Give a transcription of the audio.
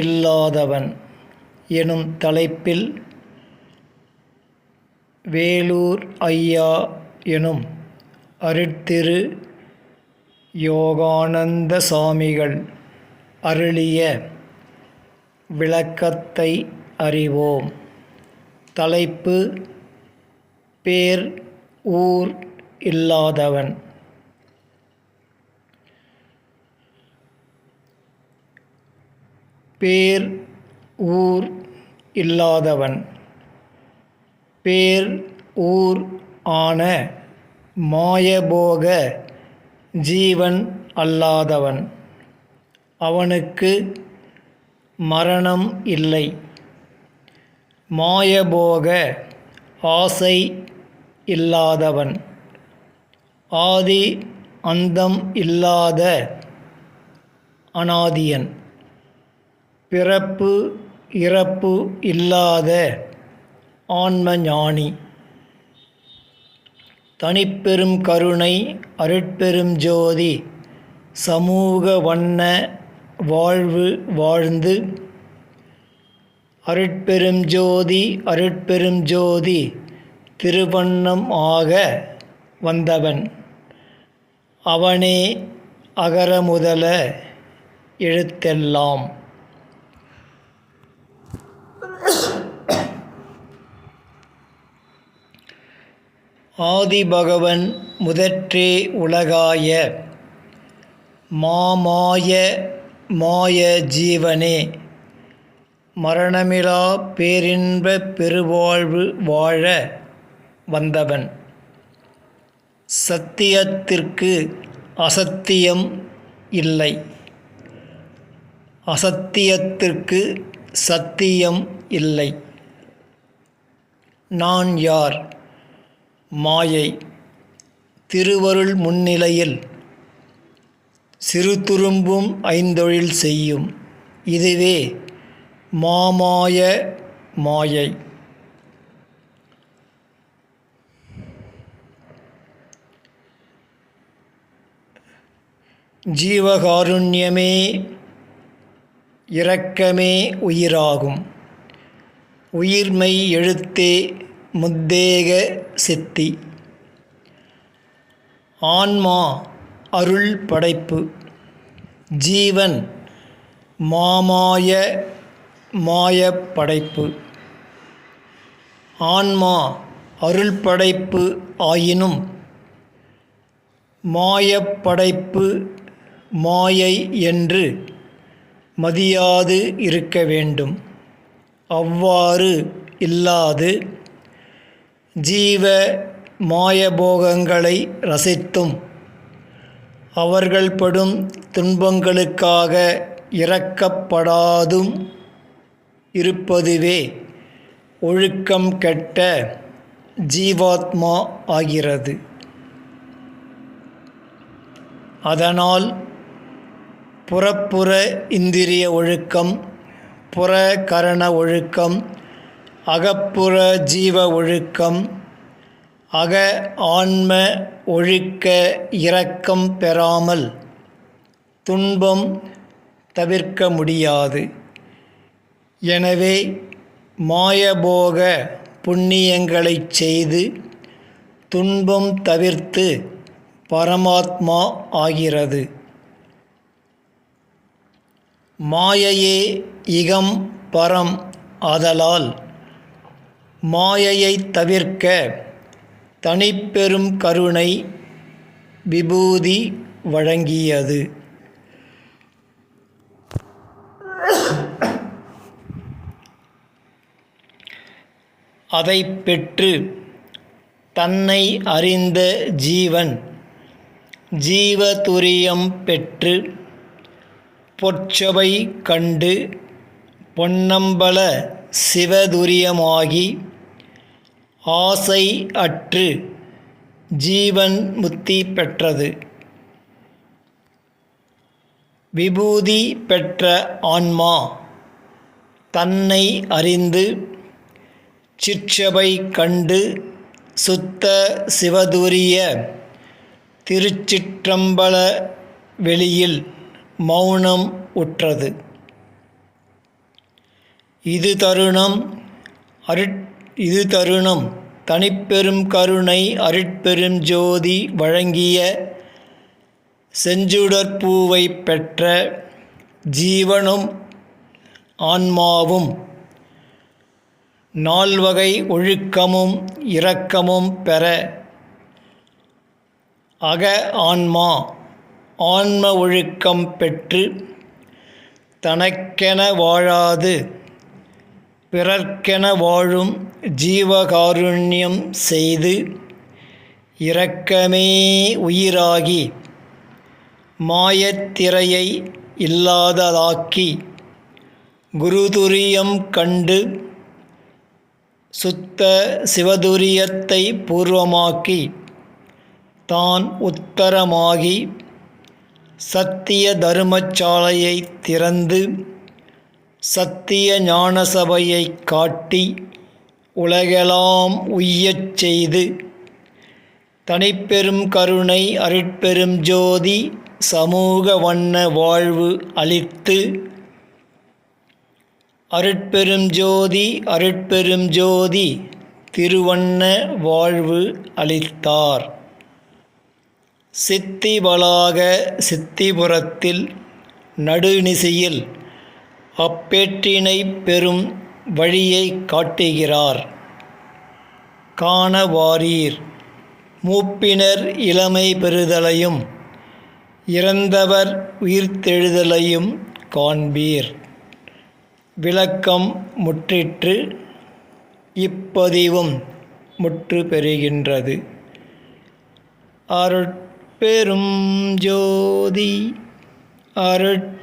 இல்லாதவன் எனும் தலைப்பில் வேலூர் ஐயா எனும் அருட்திரு யோகானந்த சாமிகள் அருளிய விளக்கத்தை அறிவோம். தலைப்பு பேர் ஊர் இல்லாதவன். பேர் ஊர் இல்லாதவன். பேர் ஊர் ஆன மாயபோக ஜீவன் அல்லாதவன். அவனுக்கு மரணம் இல்லை. மாயபோக ஆசை இல்லாதவன். ஆதி அந்தம் இல்லாத அனாதியன். பிறப்பு இறப்பு இல்லாத ஆன்ம ஞானி தனிப்பெரும் கருணை அருட்பெரும் ஜோதி சமூக வண்ண வாழ்வு வாழ்ந்து அருட்பெரும் ஜோதி அருட்பெரும் ஜோதி திருவண்ணம் ஆக வந்தவன். அவனே அகர முதல எழுத்தெல்லாம். ஆதிபகவன் முதற்றே உலகாய. மாமாய மாய ஜீவனே மரணமிலா பேரின்ப பெருவாழ்வு வாழ வந்தவன். சத்தியத்திற்கு அசத்தியம் இல்லை. அசத்தியத்திற்கு சத்தியம் இல்லை. நான் யார்? மாயை திருவருள் முன்னிலையில் சிறு துரும்பும் ஐந்தொழில் செய்யும். இதுவே மாமாய மாயை. ஜீவகாருண்யமே இரக்கமே உயிராகும். உயிர்மை எழுத்தே முத்தேக சித்தி. ஆன்மா அருள் படைப்பு. ஜீவன் மாமாய மாய படைப்பு. ஆன்மா அருள் படைப்பு ஆயினும் மாயப்படைப்பு மாயை என்று மதியாது இருக்க வேண்டும். அவ்வாறு இல்லாது ஜீவ மாயபோகங்களை ரசித்தும் அவர்கள் படும் துன்பங்களுக்காக இறக்கப்படாதும் இருப்பதுவே ஒழுக்கம் கெட்ட ஜீவாத்மா ஆகிறது. அதனால் புறப்புற இந்திரிய ஒழுக்கம் புற கரண ஒழுக்கம் அகப்புற ஜீவ ஒழுக்கம் அக ஆன்ம ஒழுக்க இரக்கம் பெறாமல் துன்பம் தவிர்க்க முடியாது. எனவே மாயபோக புண்ணியங்களைச் செய்து துன்பம் தவிர்த்து பரமாத்மா ஆகிறது. மாயையே இகம் பரம் ஆதலால் மாயையை தவிர்க்க தனிப்பெரும் கருணை விபூதி வழங்கியது. அதை பெற்று தன்னை அறிந்த ஜீவன் ஜீவதுரியம் பெற்று பொற்சபை கண்டு பொன்னம்பல சிவதுரியமாகி ஆசை அற்று ஜீவன் முத்தி பெற்றது. விபூதி பெற்ற ஆன்மா தன்னை அறிந்து சிற்றபை கண்டு சுத்த சிவதுரிய திருச்சிற்றம்பல வெளியில் மௌனம் உற்றது. இது தருணம் அருட் இது தருணம். தனிப்பெரும் கருணை அருட்பெரும் ஜோதி வழங்கிய செஞ்சுடற்பூவை பெற்ற ஜீவனும் ஆன்மாவும் நால்வகை ஒழுக்கமும் இரக்கமும் பெற அக ஆன்மா ஆன்ம ஒழுக்கம் பெற்று தனக்கென வாழாது. பிறர்க்கென வாழும் ஜீவகாருண்யம் செய்து இரக்கமே உயிராகி மாயத்திரையை இல்லாததாக்கி குருதுரியம் கண்டு சுத்த சிவதுரியத்தை பூர்வமாக்கி தான் உத்தரமாகி சத்திய தருமச்சாலையை திறந்து சத்திய ஞானசபையை காட்டி உலகெல்லாம் உய்யச் செய்து தனிப்பெரும் கருணை அருட்பெரும் ஜோதி சமூக வண்ண வாழ்வு அளித்து அருட்பெரும் ஜோதி அருட்பெரும் ஜோதி திருவண்ண வாழ்வு அளித்தார். சித்திவளாக சித்திபுரத்தில் நடுநிசையில் அப்பேற்றினை பெறும் வழியை காட்டுகிறார். காணவாரீர். மூப்பினர் இளமை பெறுதலையும் இறந்தவர் உயிர்த்தெழுதலையும் காண்பீர். விளக்கம் முற்றிற்று இப்பதிவும் முற்று பெறுகின்றது. அருட்பெரும் ஜோதி அருட்